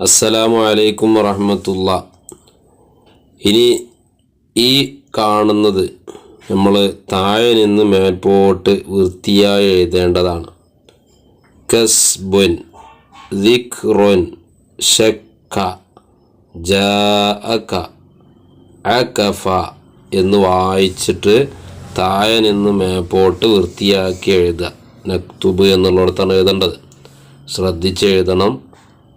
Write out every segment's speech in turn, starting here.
അസ്സലാമു അലൈക്കും വറഹമത്തുള്ള. ഇനി ഈ കാണുന്നത് നമ്മൾ താഴെ നിന്ന് മേൽപോട്ട് വൃത്തിയായി എഴുതേണ്ടതാണ്. കസ്ബുൻ ദിഖ്റുൻ ഷക്ക ജാഅക അകഫ എന്ന് വായിച്ചിട്ട് താഴെ നിന്ന് മേപ്പോട്ട് വൃത്തിയാക്കി എഴുതുക. നക്തുബ് എന്നുള്ളിടത്താണ് എഴുതേണ്ടത്. ശ്രദ്ധിച്ച് എഴുതണം.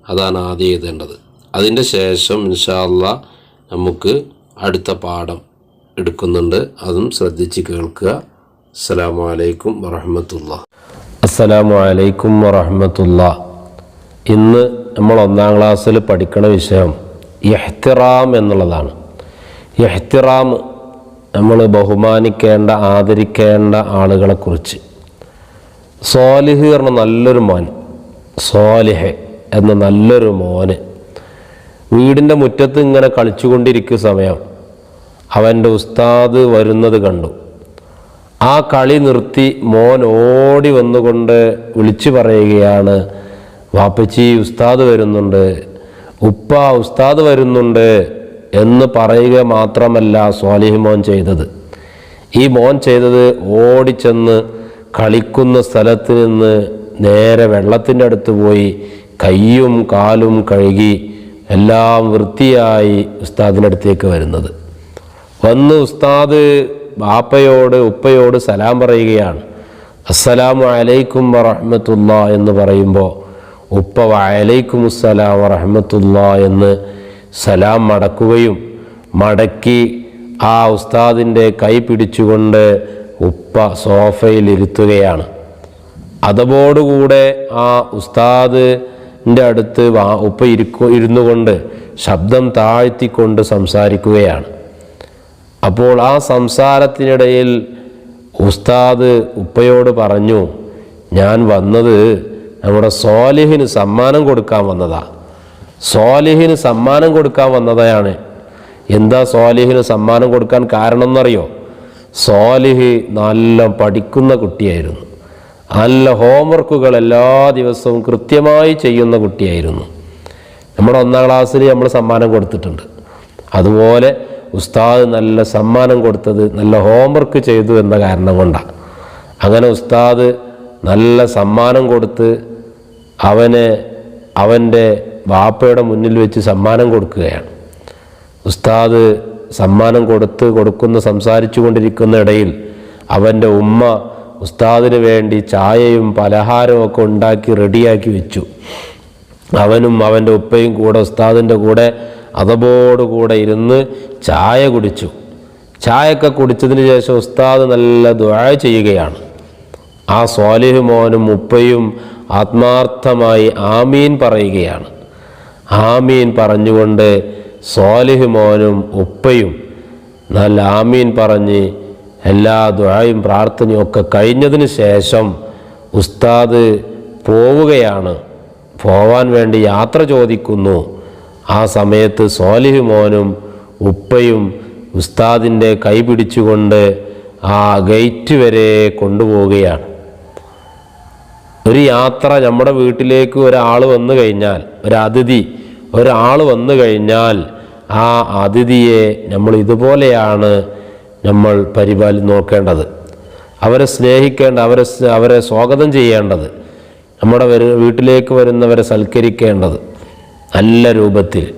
അതാണ് ആദ്യം എഴുതേണ്ടത്. അതിന്റെ ശേഷം ഇൻഷാല്ല നമുക്ക് അടുത്ത പാഠം എടുക്കുന്നുണ്ട്. അതും ശ്രദ്ധിച്ച് കേൾക്കുക. അസ്സലാമു അലൈക്കും വറഹമത്തുള്ള. അസ്സലാമു അലൈക്കും വറഹമത്തുള്ള. ഇന്ന് നമ്മൾ ഒന്നാം ക്ലാസ്സിൽ പഠിക്കണ വിഷയം ഇഹ്തിറാം എന്നുള്ളതാണ്. ഇഹ്തിറാം നമ്മൾ ബഹുമാനിക്കേണ്ട ആദരിക്കേണ്ട ആളുകളെക്കുറിച്ച്. സോലിഹ് പറഞ്ഞ നല്ലൊരു മാൻ. സോലിഹ്. എന്ന നല്ലൊരു മോന്. വീടിന്റെ മുറ്റത്ത് ഇങ്ങനെ കളിച്ചുകൊണ്ടിരിക്കുന്ന സമയം അവന്റെ ഉസ്താദ് വരുന്നത് കണ്ടു. ആ കളി നിർത്തി മോൻ ഓടി വന്നുകൊണ്ട് വിളിച്ചു പറയുകയാണ് വാപ്പച്ചി ഉസ്താദ് വരുന്നുണ്ട്. ഉപ്പ ഉസ്താദ് വരുന്നുണ്ട് എന്ന് പറയുക മാത്രമല്ല സ്വാലിഹ് മോൻ ചെയ്തത്. ഈ മോൻ ചെയ്തത് ഓടിച്ചെന്ന് കളിക്കുന്ന സ്ഥലത്ത് നിന്ന് നേരെ വെള്ളത്തിന്റെ അടുത്ത് പോയി കയ്യും കാലും കഴുകി എല്ലാം വൃത്തിയായി ഉസ്താദിന്റെ അടുത്തേക്ക് വരുന്നത്. വന്ന് ഉസ്താദ് ബാപ്പയോട് ഉപ്പയോട് സലാം പറയുകയാണ്. അസ്സലാമു അലൈക്കും വറഹമത്തുള്ള എന്ന് പറയുമ്പോൾ ഉപ്പ വലൈക്കും അസ്സലാം വറഹമത്തുള്ള എന്ന് സലാം മടക്കുകയും മടക്കി ആ ഉസ്താദിന്റെ കൈ പിടിച്ചുകൊണ്ട് ഉപ്പ സോഫയിലിരുത്തുകയാണ്. അതോടുകൂടെ ആ ഉസ്താദിന്റെ അടുത്ത് വാ ഉപ്പ ഇരിക്കു ഇരുന്നു കൊണ്ട് ശബ്ദം താഴ്ത്തിക്കൊണ്ട് സംസാരിക്കുകയാണ്. അപ്പോൾ ആ സംസാരത്തിനിടയിൽ ഉസ്താദ് ഉപ്പയോട് പറഞ്ഞു ഞാൻ വന്നത് നമ്മുടെ സോലിഹിന് സമ്മാനം കൊടുക്കാൻ വന്നതാ. സോലിഹിന് സമ്മാനം കൊടുക്കാൻ വന്നതാണ്. എന്താ സോലിഹിന് സമ്മാനം കൊടുക്കാൻ കാരണം എന്നറിയോ സോലിഹ് നല്ല പഠിക്കുന്ന കുട്ടിയായിരുന്നു. നല്ല ഹോംവർക്കുകൾ എല്ലാ ദിവസവും കൃത്യമായി ചെയ്യുന്ന കുട്ടിയായിരുന്നു. നമ്മുടെ ഒന്നാം ക്ലാസ്സിൽ നമ്മൾ സമ്മാനം കൊടുത്തിട്ടുണ്ട്. അതുപോലെ ഉസ്താദ് നല്ല സമ്മാനം കൊടുത്തത് നല്ല ഹോംവർക്ക് ചെയ്തു എന്ന കാരണം കൊണ്ടാണ് അങ്ങനെ ഉസ്താദ് നല്ല സമ്മാനം കൊടുത്ത് അവനെ അവന്റെ വാപ്പയുടെ മുന്നിൽ വെച്ച് സമ്മാനം കൊടുക്കുകയാണ്. ഉസ്താദ് സമ്മാനം കൊടുത്ത് കൊടുക്കുന്ന സംസാരിച്ചു കൊണ്ടിരിക്കുന്ന ഇടയിൽ അവന്റെ ഉമ്മ ഉസ്താദിന് വേണ്ടി ചായയും പലഹാരവും ഒക്കെ ഉണ്ടാക്കി റെഡിയാക്കി വെച്ചു. അവനും അവന്റെ ഉപ്പയും കൂടെ ഉസ്താദിന്റെ കൂടെ അതപോടുകൂടെ ഇരുന്ന് ചായ കുടിച്ചു. ചായയൊക്കെ കുടിച്ചതിന് ശേഷം ഉസ്താദ് നല്ല ദുഴ ചെയ്യുകയാണ്. ആ സ്വാലിഹ് മോനും ഉപ്പയും ആത്മാർത്ഥമായി ആമീൻ പറയുകയാണ്. ആമീൻ പറഞ്ഞുകൊണ്ട് സ്വാലിഹ് മോനും ഉപ്പയും നല്ല ആമീൻ പറഞ്ഞ് എല്ലാ ദുആയും പ്രാർത്ഥനയും ഒക്കെ കഴിഞ്ഞതിന് ശേഷം ഉസ്താദ് പോവുകയാണ്. പോവാൻ വേണ്ടി യാത്ര ചോദിക്കുന്നു. ആ സമയത്ത് സോലിഹ് മോനും ഉപ്പയും ഉസ്താദിന്റെ കൈ പിടിച്ചുകൊണ്ട് ആ ഗേറ്റ് വരെ കൊണ്ടുപോവുകയാണ്. ഒരു യാത്ര നമ്മുടെ വീട്ടിലേക്ക് ഒരാൾ വന്നു കഴിഞ്ഞാൽ ഒരു അതിഥി ഒരാൾ വന്നു കഴിഞ്ഞാൽ ആ അതിഥിയെ നമ്മൾ ഇതുപോലെയാണ് നമ്മൾ പരിപാലി നോക്കേണ്ടത്. അവരെ സ്നേഹിക്കേണ്ട അവരെ അവരെ സ്വാഗതം ചെയ്യേണ്ടത്. നമ്മുടെ വീട്ടിലേക്ക് വരുന്നവരെ സൽക്കരിക്കേണ്ടത്. നല്ല രൂപത്തിൽ.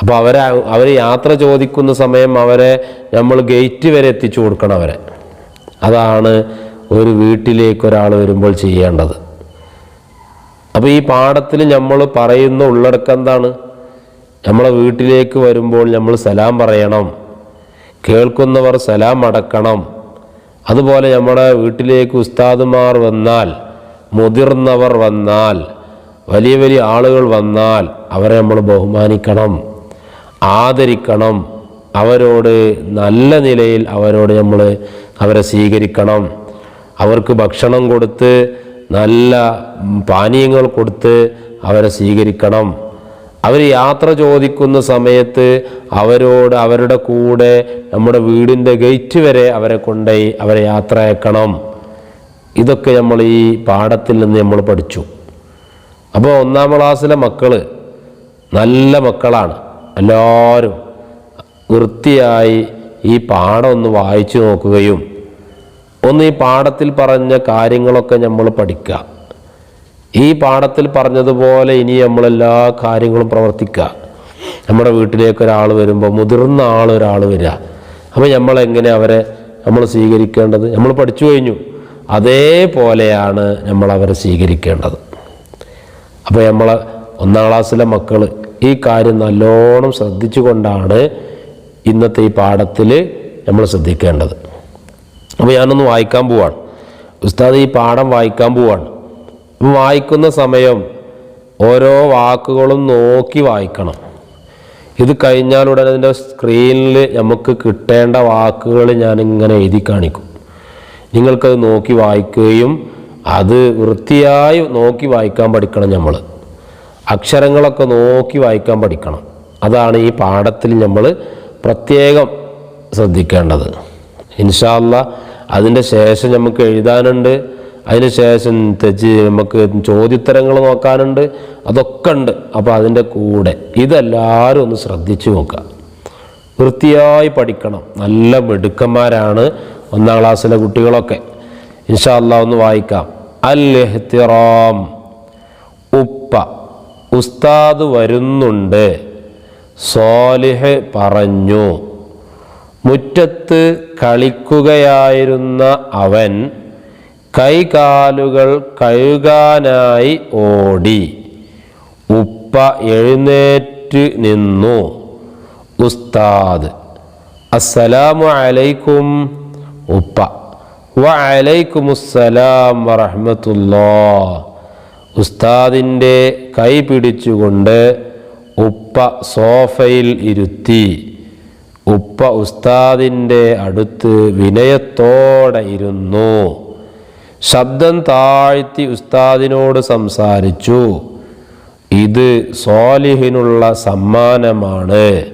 അപ്പോൾ അവരെ അവർ യാത്ര ചോദിക്കുന്ന സമയം അവരെ നമ്മൾ ഗേറ്റ് വരെ എത്തിച്ചു കൊടുക്കണം അവരെ. അതാണ് ഒരു വീട്ടിലേക്ക് ഒരാൾ വരുമ്പോൾ ചെയ്യേണ്ടത്. അപ്പോൾ ഈ പാഠത്തിൽ നമ്മൾ പറയുന്ന ഉള്ളടക്കം എന്താണ്? നമ്മളെ വീട്ടിലേക്ക് വരുമ്പോൾ നമ്മൾ സലാം പറയണം. കേൾക്കുന്നവർ സലാം അടക്കണം. അതുപോലെ നമ്മുടെ വീട്ടിലേക്ക് ഉസ്താദുമാർ വന്നാൽ മുതിർന്നവർ വന്നാൽ വലിയ വലിയ ആളുകൾ വന്നാൽ അവരെ നമ്മൾ ബഹുമാനിക്കണം ആദരിക്കണം. അവരോട് നല്ല നിലയിൽ അവരോട് നമ്മൾ അവരെ സ്വീകരിക്കണം. അവർക്ക് ഭക്ഷണം കൊടുത്ത് നല്ല പാനീയങ്ങൾ കൊടുത്ത് അവരെ സ്വീകരിക്കണം. അവർ യാത്ര ചോദിക്കുന്ന സമയത്ത് അവരോട് അവരുടെ കൂടെ നമ്മുടെ വീടിന്റെ ഗേറ്റ് വരെ അവരെ കൊണ്ടുപോയി അവരെ യാത്ര അയക്കണം. ഇതൊക്കെ നമ്മൾ ഈ പാഠത്തിൽ നിന്ന് നമ്മൾ പഠിച്ചു. അപ്പോൾ ഒന്നാം ക്ലാസ്സിലെ മക്കൾ നല്ല മക്കളാണ്. എല്ലാവരും വൃത്തിയായി ഈ പാഠം ഒന്ന് വായിച്ചു നോക്കുകയും ഒന്ന് ഈ പാഠത്തിൽ പറഞ്ഞ കാര്യങ്ങളൊക്കെ നമ്മൾ പഠിക്കുക. ഈ പാഠത്തിൽ പറഞ്ഞതുപോലെ ഇനി നമ്മളെല്ലാ കാര്യങ്ങളും പ്രവർത്തിക്കുക. നമ്മുടെ വീട്ടിലേക്ക് ഒരാൾ വരുമ്പോൾ മുതിർന്ന ആൾ ഒരാൾ വരിക. അപ്പോൾ നമ്മളെങ്ങനെ അവരെ നമ്മൾ സ്വീകരിക്കേണ്ടത്? നമ്മൾ പഠിച്ചു കഴിഞ്ഞു. അതേപോലെയാണ് നമ്മൾ അവരെ സ്വീകരിക്കേണ്ടത്. അപ്പോൾ നമ്മൾ ഒന്നാം ക്ലാസ്സിലെ മക്കൾ ഈ കാര്യം നല്ലോണം ശ്രദ്ധിച്ചു ശ്രദ്ധിച്ചുകൊണ്ടാണ് ഇന്നത്തെ ഈ പാഠത്തിൽ നമ്മൾ ശ്രദ്ധിക്കേണ്ടത്. അപ്പോൾ ഞാനൊന്ന് വായിക്കാൻ പോവാണ്. ഉസ്താദ് ഈ പാഠം വായിക്കാൻ പോവാണ്. വായിക്കുന്ന സമയം ഓരോ വാക്കുകളും നോക്കി വായിക്കണം. ഇത് കഴിഞ്ഞാൽ ഉടനെ അതിന്റെ സ്ക്രീനിൽ നമുക്ക് കിട്ടേണ്ട വാക്കുകൾ ഞാനിങ്ങനെ എഴുതി കാണിക്കും. നിങ്ങൾക്കത് നോക്കി വായിക്കുകയും അത് വൃത്തിയായി നോക്കി വായിക്കാൻ പഠിക്കണം നമ്മൾ. അക്ഷരങ്ങളൊക്കെ നോക്കി വായിക്കാൻ പഠിക്കണം. അതാണ് ഈ പാഠത്തിൽ നമ്മൾ പ്രത്യേകം ശ്രദ്ധിക്കേണ്ടത്. ഇൻഷാല്ല അതിന്റെ ശേഷം നമുക്ക് എഴുതാനുണ്ട്. അതിന് ശേഷം തെച്ച് നമുക്ക് ചോദ്യോത്തരങ്ങൾ നോക്കാനുണ്ട് അതൊക്കെ ഉണ്ട്. അപ്പോൾ അതിന്റെ കൂടെ ഇതെല്ലാവരും ഒന്ന് ശ്രദ്ധിച്ചു നോക്കുക. വൃത്തിയായി പഠിക്കണം. നല്ല മിടുക്കന്മാരാണ് ഒന്നാം ക്ലാസ്സിലെ കുട്ടികളൊക്കെ. ഇൻഷാല്ല ഒന്ന് വായിക്കാം. അൽ എഹ്തിറാം ഉപ്പ ഉസ്താദ് വരുന്നുണ്ട്. സോലിഹ് പറഞ്ഞു. മുറ്റത്ത് കളിക്കുകയായിരുന്ന അവൻ കൈകാലുകൾ കഴുകാനായി ഓടി. ഉപ്പ എഴുന്നേറ്റ് നിന്നു. ഉസ്താദ് അസ്സലാമു അലൈക്കും. ഉപ്പ വലൈക്കുമുസ്സലാം വറഹമത്തുല്ലാ ഉസ്താദിന്റെ കൈ പിടിച്ചുകൊണ്ട് ഉപ്പ സോഫയിൽ ഇരുത്തി. ഉപ്പ ഉസ്താദിന്റെ അടുത്ത് വിനയത്തോടെ ഇരുന്നു. ശബ്ദം താഴ്ത്തി ഉസ്താദിനോട് സംസാരിച്ചു. ഇത് സോലിഹിനുള്ള സമ്മാനമാണ്.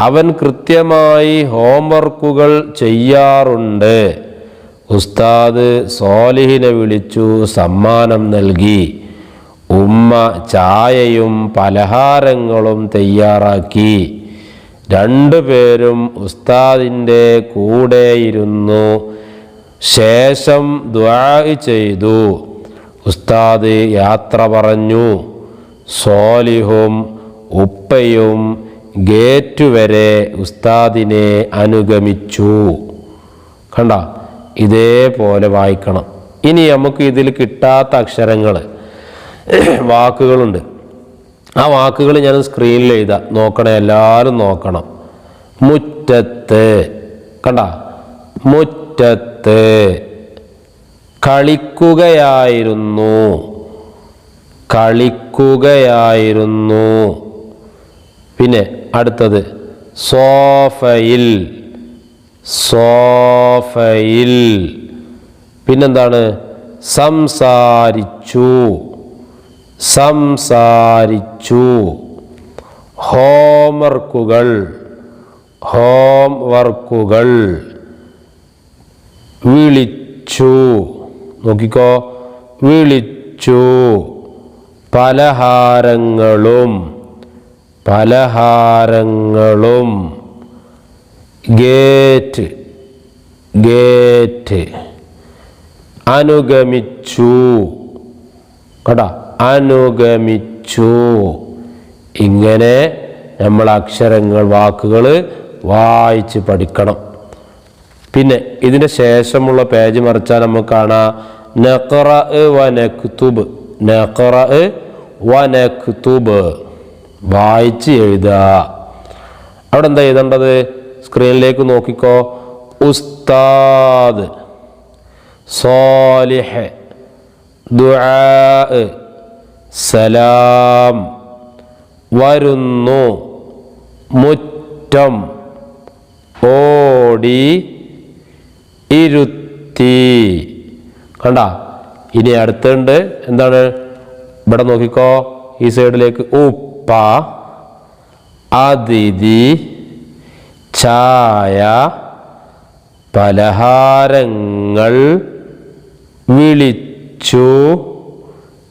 അവൻ കൃത്യമായി ഹോംവർക്കുകൾ ചെയ്യാറുണ്ട്. ഉസ്താദ് സോലിഹിനെ വിളിച്ചു സമ്മാനം നൽകി. ഉമ്മ ചായയും പലഹാരങ്ങളും തയ്യാറാക്കി. രണ്ടുപേരും ഉസ്താദിന്റെ കൂടെയിരുന്നു. ശേഷം ദ്വായി ചെയ്തു. ഉസ്താദ് യാത്ര പറഞ്ഞു സോലിഹും ഉപ്പയും ഗേറ്റ് വരെ ഉസ്താദിനെ അനുഗമിച്ചു. കണ്ട ഇതേപോലെ വായിക്കണം. ഇനി നമുക്ക് ഇതിൽ കിട്ടാത്ത അക്ഷരങ്ങൾ വാക്കുകളുണ്ട്. ആ വാക്കുകൾ ഞാൻ സ്ക്രീനിൽ എഴുതാം. നോക്കണേ എല്ലാവരും നോക്കണം. മുറ്റത്ത്. കണ്ട മുറ്റത്ത്. കളിക്കുകയായിരുന്നു. കളിക്കുകയായിരുന്നു. പിന്നെ അടുത്തത് സോഫയിൽ സോഫയിൽ. പിന്നെന്താണ്? സംസാരിച്ചു സംസാരിച്ചു. ഹോംവർക്കുകൾ ഹോം വർക്കുകൾ വിളിച്ചു. നോക്കിക്കോ. വിളിച്ചു. പലഹാരങ്ങളും പലഹാരങ്ങളും. Gate gate. അനുഗമിച്ചു. കേട്ടാ അനുഗമിച്ചു. ഇങ്ങനെ നമ്മൾ അക്ഷരങ്ങൾ വാക്കുകൾ വായിച്ച് പഠിക്കണം. പിന്നെ ഇതിന് ശേഷമുള്ള പേജ് മറിച്ചാൽ നമുക്ക് കാണാം. നഖറ വനക്തുബ് നഖറ വനക്തുബ് വായിച്ച് എഴുതുക. അവിടെ എന്താ എഴുതേണ്ടത്? സ്ക്രീനിലേക്ക് നോക്കിക്കോ. ഉസ്താദ്. സോലിഹ്. ദുആ സലാം. വരുന്നു. മുറ്റം. ഓടി. ഇരുത്തി. കണ്ട? ഇനി അടുത്തുണ്ട്. എന്താണ്? ഇവിടെ നോക്കിക്കോ. ഈ സൈഡിലേക്ക് ഉപ്പ അതിഥി ചായ പലഹാരങ്ങൾ വിളിച്ചു.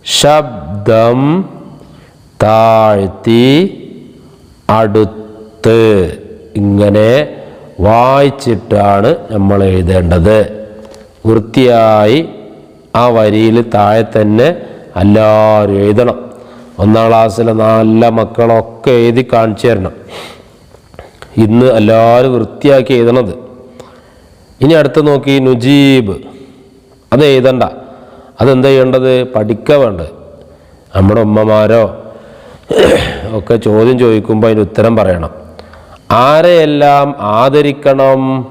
ശബ്ദം താഴ്ത്തി. അടുത്ത്. ഇങ്ങനെ വായിച്ചിട്ടാണ് നമ്മൾ എഴുതേണ്ടത്. വൃത്തിയായി ആ വരിയിൽ താഴെ തന്നെ എല്ലാവരും എഴുതണം. ഒന്നാം ക്ലാസ്സിലെ നല്ല മക്കളൊക്കെ എഴുതി കാണിച്ചു തരണം. ഇന്ന് എല്ലാവരും വൃത്തിയാക്കി എഴുതണത്. ഇനി അടുത്ത് നോക്കി നുജീബ്. അത് എഴുതണ്ട. അതെന്താ ചെയ്യേണ്ടത്? പഠിക്കുക വേണ്ടത്. നമ്മുടെ ഉമ്മമാരോ? ഒക്കെ ചോദ്യം ചോദിക്കുമ്പോൾ അതിന് ഉത്തരം പറയണം. ആരെയെല്ലാം ആദരിക്കണം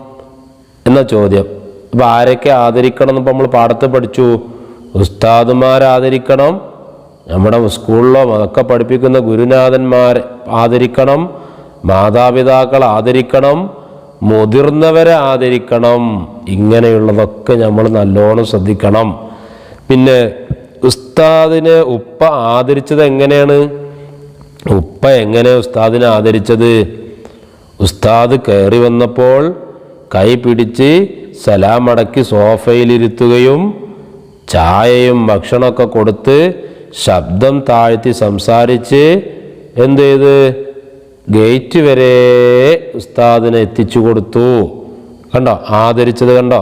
എന്ന ചോദ്യം. അപ്പോൾ ആരൊക്കെ ആദരിക്കണം എന്നിപ്പോൾ നമ്മൾ പാഠത്ത് പഠിച്ചു? ഉസ്താദുമാരെ ആദരിക്കണം നമ്മുടെ സ്കൂളിലോ അതൊക്കെ പഠിപ്പിക്കുന്ന ഗുരുനാഥന്മാരെ ആദരിക്കണം മാതാപിതാക്കൾ ആദരിക്കണം മുതിർന്നവരെ ആദരിക്കണം. ഇങ്ങനെയുള്ളതൊക്കെ നമ്മൾ നല്ലോണം ശ്രദ്ധിക്കണം. പിന്നെ ഉസ്താദിനെ ഉപ്പ ആദരിച്ചത് എങ്ങനെയാണ്? ഉപ്പ എങ്ങനെ ഉസ്താദിനെ ആദരിച്ചത്? ഉസ്താദ് കയറി വന്നപ്പോൾ കൈ പിടിച്ച് സലാമടക്കി സോഫയിലിരുത്തുകയും ചായയും ഭക്ഷണമൊക്കെ കൊടുത്ത് ശബ്ദം താഴ്ത്തി സംസാരിച്ച് എന്ത് ചെയ്ത് ഗേറ്റ് വരെ ഉസ്താദിനെ എത്തിച്ചു കൊടുത്തു. കണ്ടോ? ആദരിച്ചത് കണ്ടോ?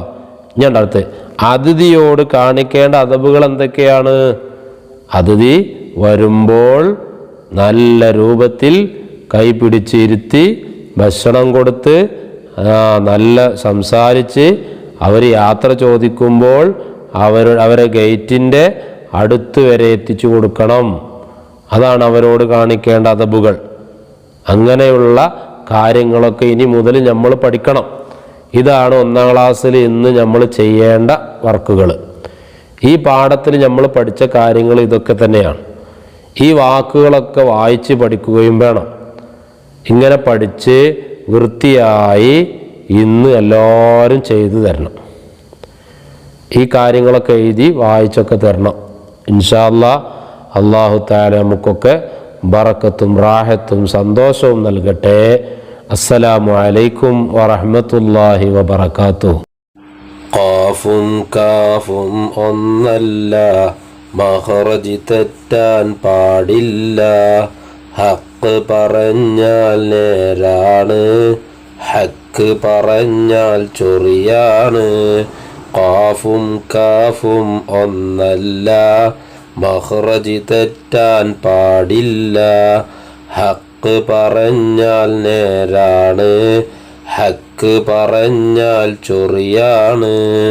ഞാൻ അടുത്ത്. അതിഥിയോട് കാണിക്കേണ്ട അതവുകൾ എന്തൊക്കെയാണ്? അതിഥി വരുമ്പോൾ നല്ല രൂപത്തിൽ കൈ പിടിച്ചിരുത്തി ഭക്ഷണം കൊടുത്ത് നല്ല സംസാരിച്ച് അവർ യാത്ര ചോദിക്കുമ്പോൾ അവർ അവരെ ഗേറ്റിന്റെ അടുത്ത് വരെ എത്തിച്ചു കൊടുക്കണം. അതാണ് അവരോട് കാണിക്കേണ്ട അതബുകൾ അങ്ങനെയുള്ള കാര്യങ്ങളൊക്കെ ഇനി മുതൽ നമ്മൾ പഠിക്കണം. ഇതാണ് ഒന്നാം ക്ലാസ്സിൽ ഇന്ന് നമ്മൾ ചെയ്യേണ്ട വർക്കുകൾ. ഈ പാഠത്തിൽ നമ്മൾ പഠിച്ച കാര്യങ്ങൾ ഇതൊക്കെ തന്നെയാണ്. ഈ വാക്കുകളൊക്കെ വായിച്ച് പഠിക്കുകയും വേണം. ഇങ്ങനെ പഠിച്ച് വൃത്തിയായി ഇന്ന് എല്ലാവരും ചെയ്തു തരണം. ഈ കാര്യങ്ങളൊക്കെ എഴുതി വായിച്ചൊക്കെ തരണം. ഇൻഷാല്ല അള്ളാഹു താല നമുക്കൊക്കെ ബറക്കത്തും റാഹത്തും സന്തോഷവും നൽകട്ടെ. അസ്സലാമു അലൈക്കും വറഹ്മത്തുള്ളാഹി വബർക്കാത്തു കാഫും കാഫും ഒന്നല്ല മഹറജി തെറ്റാൻ പാടില്ല. ഹക്ക് പറഞ്ഞാൽ നേരാണ്. ഹക്ക് പറഞ്ഞാൽ ചൊറിയാണ്. കാഫും കാഫും ഒന്നല്ല. മഹ്റജി തെറ്റാൻ പാടില്ല. ഹക്ക് പറഞ്ഞാൽ നേരാണ്. ഹക്ക് പറഞ്ഞാൽ ചൊറിയാണ്.